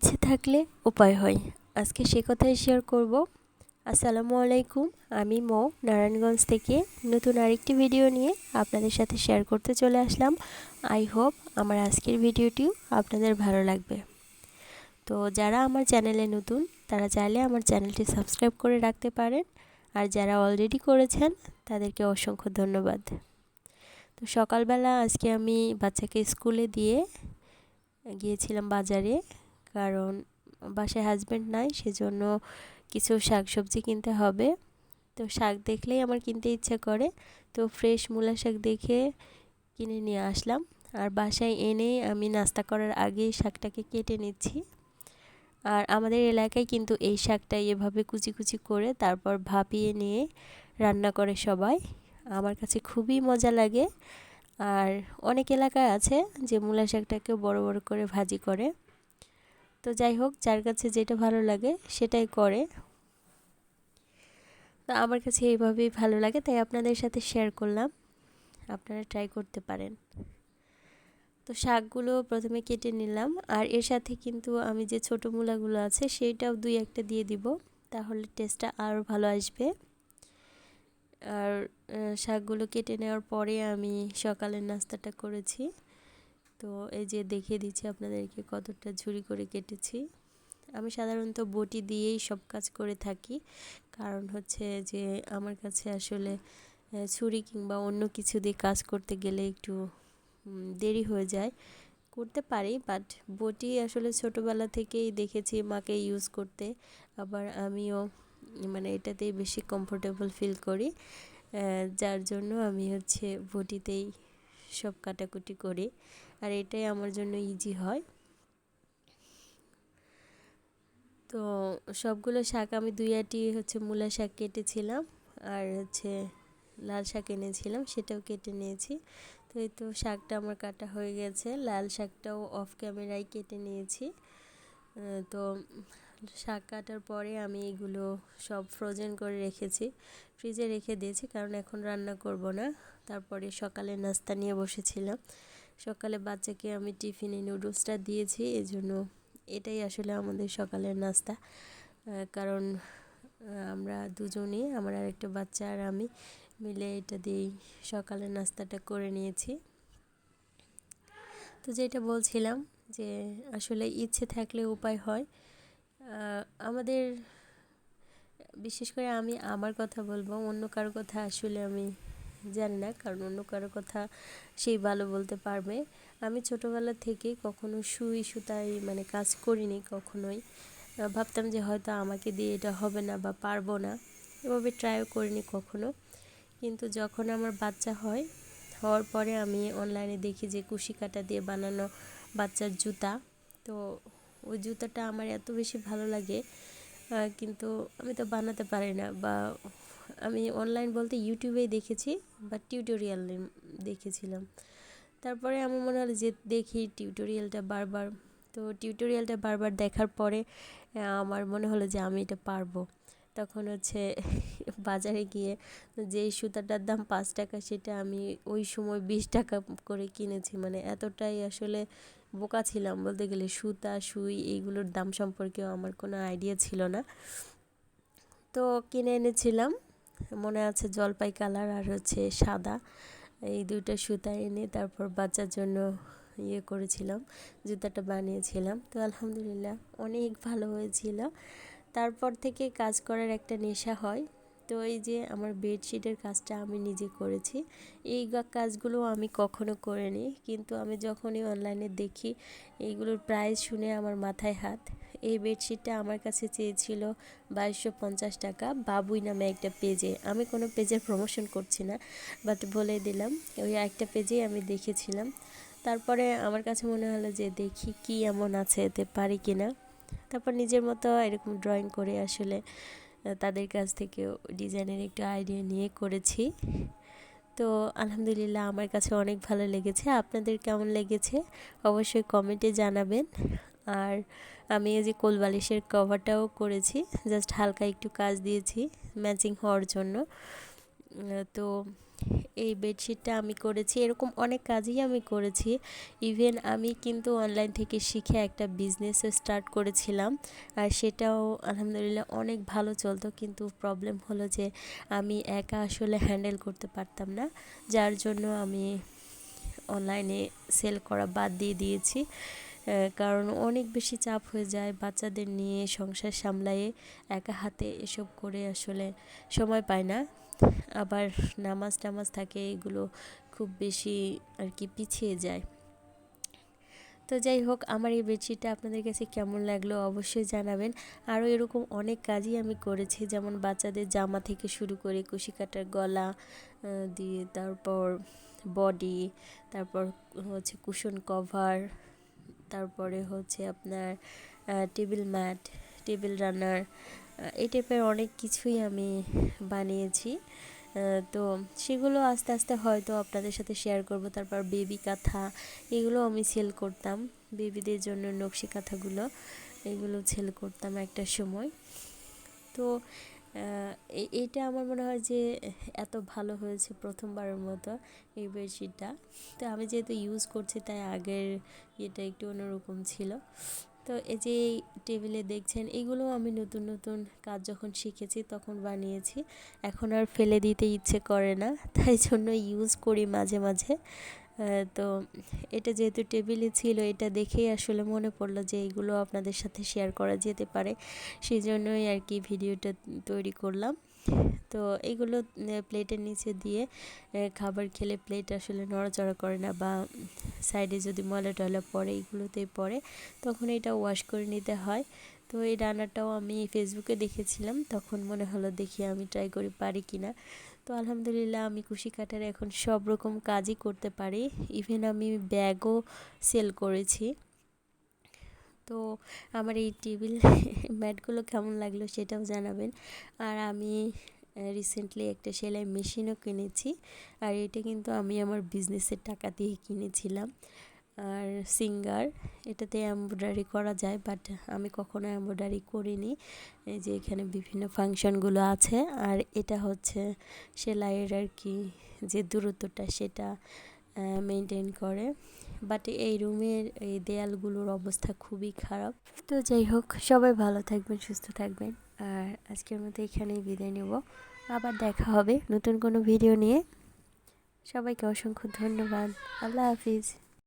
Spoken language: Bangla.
ইচ্ছে থাকলে উপায় হয়। আজকে সে কথাই শেয়ার করব। আসসালামু আলাইকুম, আমি মো, নারায়ণগঞ্জ থেকে নতুন আরেকটি ভিডিও নিয়ে আপনাদের সাথে শেয়ার করতে চলে আসলাম। আই হোপ আমার আজকের ভিডিওটিও আপনাদের ভালো লাগবে। তো যারা আমার চ্যানেলে নতুন, তারা চাইলে আমার চ্যানেলটি সাবস্ক্রাইব করে রাখতে পারেন। আর যারা অলরেডি করেছেন, তাদেরকে অসংখ্য ধন্যবাদ। তো সকালবেলা আজকে আমি বাচ্চাকে স্কুলে দিয়ে গিয়েছিলাম বাজারে। কারণ বাসায় হাজব্যান্ড নাই, সেজন্য কিছু শাক সবজি কিনতে হবে। তো শাক দেখলেই আমার কিনতে ইচ্ছে করে। তো ফ্রেশ মূলা শাক দেখে কিনে নিয়ে আসলাম। আর বাসায় এনে আমি নাস্তা করার আগেই শাকটাকে কেটে নিচ্ছি। আর আমাদের এলাকায় কিন্তু এই শাকটা এভাবে কুচি কুচি করে তারপর ভাপিয়ে নিয়ে রান্না করে সবাই। আমার কাছে খুবই মজা লাগে। আর অনেক এলাকায় আছে যে মূলা শাকটাকে বড় বড় করে ভাজি করে। তো যাই হোক, যার কাছে যেটা ভালো লাগে সেটাই করে। তো আমার কাছে এইভাবেই ভালো লাগে, তাই আপনাদের সাথে শেয়ার করলাম। আপনারা ট্রাই করতে পারেন। তো শাকগুলো প্রথমে কেটে নিলাম, আর এর সাথে কিন্তু আমি যে ছোটো মূলাগুলো আছে সেইটাও দুই একটা দিয়ে দিব, তাহলে টেস্টটা আরও ভালো আসবে। আর শাকগুলো কেটে নেওয়ার পরে আমি সকালের নাস্তাটা করেছি। তো এই যে দেখিয়ে দিচ্ছি আপনাদেরকে কতটা ঝুড়ি করে কেটেছি। আমি সাধারণত বটি দিয়েই সব কাজ করে থাকি। কারণ হচ্ছে যে আমার কাছে আসলে ছুরি কিংবা অন্য কিছু দিয়ে কাজ করতে গেলে একটু দেরি হয়ে যায়। করতে পারি বাট বটি আসলে ছোটোবেলা থেকেই দেখেছি মাকে ইউজ করতে। আবার আমিও মানে এটাতেই বেশি কমফোর্টেবল ফিল করি। যার জন্য আমি হচ্ছে বটিতেই সব কাটাকুটি করি। আর এটাই আমার জন্য ইজি হয়। তো সবগুলো শাক আমি দুই আটি হচ্ছে মূলা শাক কেটেছিলাম আর হচ্ছে লাল শাক এনেছিলাম, সেটাও কেটে নিয়েছি। তো এই তো শাকটা আমার কাটা হয়ে গেছে, লাল শাকটাও অফ ক্যামেরায় কেটে নিয়েছি। তো শাক কাটার পরে আমি এগুলো সব ফ্রোজেন করে রেখেছি ফ্রিজে রেখে দিয়েছি কারণ এখন রান্না করব না। তারপরে সকালে নাস্তা নিয়ে বসেছিলাম। সকালে বাচ্চাকে আমি টিফিনে নুডলসটা দিয়েছি এই জন্য এটাই আসলে আমাদের সকালের নাস্তা। কারণ আমরা দুজনেই, আমার আরেকটা বাচ্চা আর আমি মিলে এটা দিয়েই সকালের নাস্তাটা করে নিয়েছি। তো যেটা বলছিলাম যে, আসলে ইচ্ছে থাকলে উপায় হয়। আমাদের, বিশেষ করে আমি আমার কথা বলব, অন্য কারও কথা আসলে আমি জানি না, কারণ অন্য কারও কথা সেই ভালো বলতে পারবে। আমি ছোটোবেলা থেকে কখনো সুই সুতাই মানে কাজ করিনি কখনোই। ভাবতাম যে হয়তো আমাকে দিয়ে এটা হবে না বা পারব না। এভাবে ট্রাইও করিনি কখনো। কিন্তু যখন আমার বাচ্চা হয়, হওয়ার পরে আমি অনলাইনে দেখি যে কুশি কাটা দিয়ে বানানো বাচ্চার জুতা। তো ওই জুতাটা আমার এত বেশি ভালো লাগে কিন্তু আমি তো বানাতে পারি না বা আমি অনলাইন বলতে ইউটিউবেই দেখেছি বা টিউটোরিয়াল দেখেছিলাম। তারপরে আমার মনে হলো যে দেখি টিউটোরিয়ালটা বারবার। তো টিউটোরিয়ালটা বারবার দেখার পরে আমার মনে হলো যে আমি এটা পারব। তখন হচ্ছে বাজারে গিয়ে যেই সুতাটার দাম পাঁচ টাকা, সেটা আমি ওই সময় বিশ টাকা করে কিনেছি। মানে এতটাই আসলে বোকা ছিলাম বলতে গেলে, সুতা, সুই এইগুলোর দাম সম্পর্কেও আমার কোনো আইডিয়া ছিল না। তো কিনে এনেছিলাম। মনে আছে জলপাই কালার আর হচ্ছে সাদা। এই দুইটা সুতা এনে তারপর বাচ্চার জন্য ইয়ে করেছিলাম, জুতাটা বানিয়েছিলাম। তো আলহামদুলিল্লাহ অনেক ভালো হয়েছিল। তারপর থেকে কাজ করার একটা নেশা হয়। তো এই যে আমার বেডশিটের কাজটা আমি নিজে করেছি, এই কাজগুলো আমি কখনো করিনি। কিন্তু আমি যখনই অনলাইনে দেখি, এইগুলোর প্রাইস শুনে আমার মাথায় হাত। এই বেডশিটটা আমার কাছে চেয়েছিল বাইশশো পঞ্চাশ টাকা, বাবুই নামে একটা পেজে। আমি কোনো পেজের প্রমোশন করছি না বাট বলে দিলাম, ওই একটা পেজেই আমি দেখেছিলাম। তারপরে আমার কাছে মনে হলো যে দেখি কি এমন আছে, এতে পারি কি না তারপর নিজের মতো এরকম ড্রয়িং করে আসলে তাদের কাছ থেকে ডিজাইনের একটু আইডিয়া নিয়ে করেছি। তো আলহামদুলিল্লাহ আমার কাছে অনেক ভালো লেগেছে। আপনাদের কেমন লেগেছে? অবশ্যই কমেন্টে জানাবেন। আর আমি এই যে কোলবালিশের কভারটাও করেছি। জাস্ট হালকা একটু কাজ দিয়েছি ম্যাচিং হওয়ার জন্য। তো এই বেডশিটটা আমি করেছি। এরকম অনেক কাজই আমি করেছি। ইভেন আমি কিন্তু অনলাইন থেকে শিখে একটা বিজনেসও স্টার্ট করেছিলাম। আর সেটাও আলহামদুলিল্লাহ অনেক ভালো চলতো। কিন্তু প্রবলেম হলো যে আমি একা আসলে হ্যান্ডেল করতে পারতাম না। যার জন্য আমি অনলাইনে সেল করা বাদ দিয়ে দিয়েছি। কারণ অনেক বেশি চাপ হয়ে যায় বাচ্চাদের নিয়ে সংসার সামলায়ে। একা হাতে এসব করে আসলে সময় পায় না। আবার নামাজ টামাজ থাকে, এগুলো খুব বেশি আর কি পিছিয়ে যায়। তো যাই হোক, আমার এই বেডশিটটা আপনাদের কাছে কেমন লাগল অবশ্যই জানাবেন। আরও এরকম অনেক কাজই আমি করেছি, যেমন বাচ্চাদের জামা থেকে শুরু করে কুশি কাটার গলা দিয়ে তারপর বডি তারপর হচ্ছে কুশন কভার তারপরে হচ্ছে আপনার টেবিল ম্যাট টেবিল রানার এই টাইপের অনেক কিছুই আমি বানিয়েছি। তো সেগুলো আস্তে আস্তে হয়তো আপনাদের সাথে শেয়ার করব। তারপর বেবি কাঁথা, এগুলো আমি সেল করতাম। বেবিদের জন্য নকশি কাঁথাগুলো, এগুলো সেল করতাম একটা সময়। তো এটা আমার মনে হয় যে এত ভালো হয়েছে প্রথমবারের মতো এই বেডশিটটা তো আমি যেহেতু ইউজ করছি, তাই আগের ইয়েটা একটু অন্যরকম ছিল। তো এই যে টেবিলে দেখছেন এগুলো আমি নতুন নতুন কাজ যখন শিখেছি তখন বানিয়েছি। এখন আর ফেলে দিতে ইচ্ছে করে না, তাই জন্য ইউজ করি মাঝে মাঝে। তো এটা যেহেতু টেবিলে ছিল, এটা দেখেই আসলে মনে পড়ল যে এইগুলো আপনাদের সাথে শেয়ার করা যেতে পারে। সেই জন্যই আর কি ভিডিওটা তৈরি করলাম। তো এইগুলো প্লেটের নিচে দিয়ে খাবার খেলে প্লেট আসলে নড়াচড়া করে না বা সাইডে যদি ময়লা টয়লা পড়ে এইগুলোতেই পড়ে, তখন এটা ওয়াশ করে নিতে হয়। তো এই রান্নাটাও আমি ফেসবুকে দেখেছিলাম, তখন মনে হলো দেখি আমি ট্রাই করি পারি কি না। তো আলহামদুলিল্লাহ আমি কুশি কাটার এখন সব রকম কাজই করতে পারি। ইভেন আমি ব্যাগও সেল করেছি। তো আমার এই টেবিল ম্যাটগুলো কেমন লাগল সেটাও জানাবেন। আর আমি রিসেন্টলি একটা সেলাই মেশিনও কিনেছি আর এটা কিন্তু আমি আমার বিজনেসের টাকা দিয়ে কিনেছিলাম। আর সিঙ্গার এটাতে এমব্রয়ডারি করা যায় বাট আমি কখনো এমব্রয়ডারি করিনি। এই যে এখানে বিভিন্ন ফাংশনগুলো আছে আর এটা হচ্ছে সেলাইয়ের আর কি যে দূরত্বটা সেটা মেনটেন করে। বাট এই রুমের এই দেয়ালগুলোর অবস্থা খুবই খারাপ। তো যাই হোক, সবাই ভালো থাকবেন, সুস্থ থাকবেন। আর আজকের মতো এখানেই বিদায় নেব। আবার দেখা হবে নতুন কোনো ভিডিও নিয়ে। সবাইকে অসংখ্য ধন্যবাদ। আল্লাহ হাফিজ।